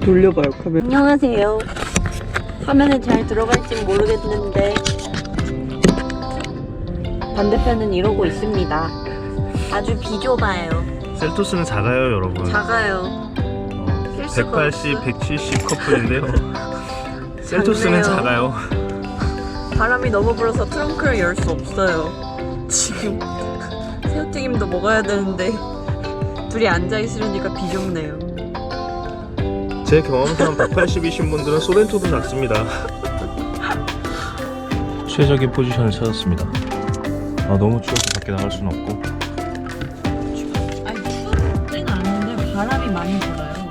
돌려봐요 카메라 안녕하세요. 화면에 잘 들어갈지 모르겠는데 반대편은 이러고 있습니다. 아주 비좁아요. 셀토스는 작아요 여러분 작아요. 낄 수가 180, 없어. 170 커플인데요 셀토스는 작네요. 작아요 바람이 너무 불어서 트렁크를 열 수 없어요. 지금 새우튀김도 먹어야 되는데 둘이 앉아 있으려니까 비좁네요. 제 경험상 180이신 분들은 소렌토도 작습니다 최적의 포지션을 찾았습니다 아 너무 추워서 밖에 나갈 수는 없고 아니 춥지는 않는데 바람이 많이 불어요.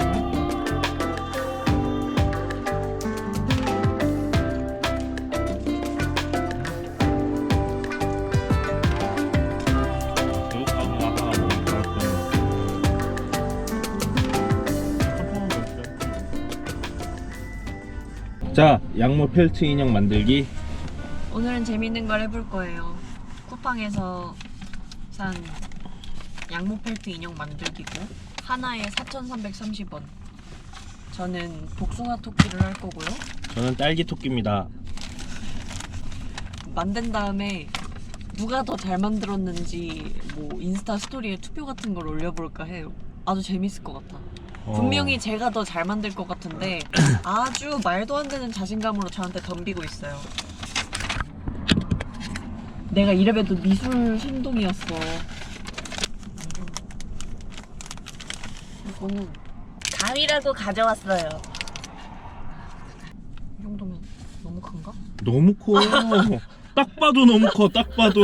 자 양모 펠트 인형 만들기 오늘은 재밌는 걸 해볼 거예요. 쿠팡에서 산 양모 펠트 인형 만들기고 하나에 4,330원. 저는 복숭아 토끼를 할 거고요. 저는 딸기 토끼입니다 만든 다음에 누가 더 잘 만들었는지 뭐 인스타 스토리에 투표 같은 걸 올려볼까 해요. 아주 재밌을 것 같아. 분명히 제가 더 잘 만들 것 같은데 아주 말도 안 되는 자신감으로 저한테 덤비고 있어요. 내가 이래봬도 미술 신동이었어. 이거는 가위라고 가져왔어요. 이 정도면 너무 큰가? 너무 커 딱 봐도 너무 커 딱 봐도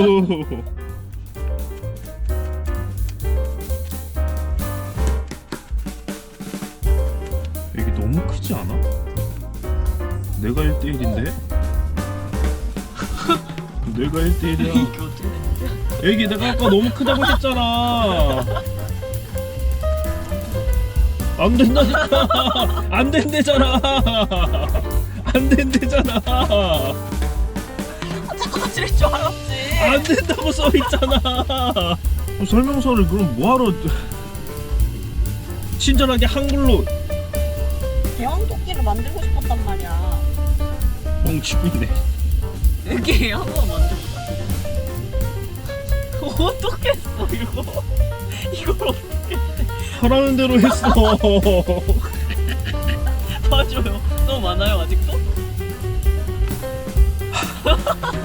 너무 크지 않아? 내가 1대1인데? 내가 1대1이야 이게 어떻게 되냐? 애기 내가 아까 너무 크다고 했잖아 안 된다니까 안 된대잖아 안 된대잖아. 안 된다고 써 있잖아 그럼 설명서를 그럼 뭐하러 친절하게 한글로 대왕 토끼를 만들고 싶었단 말이야. 있네 여기 한번 만들어보자. 어떻게 했어 이거? 이걸 어떻게 하라는 대로 했어 봐줘요? 너무 많아요 아직도?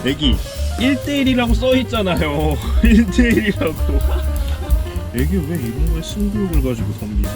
애기 1대1이라고 써 있잖아요 1대1이라고 애기 왜 이런 거에 승부욕을 가지고 덤비지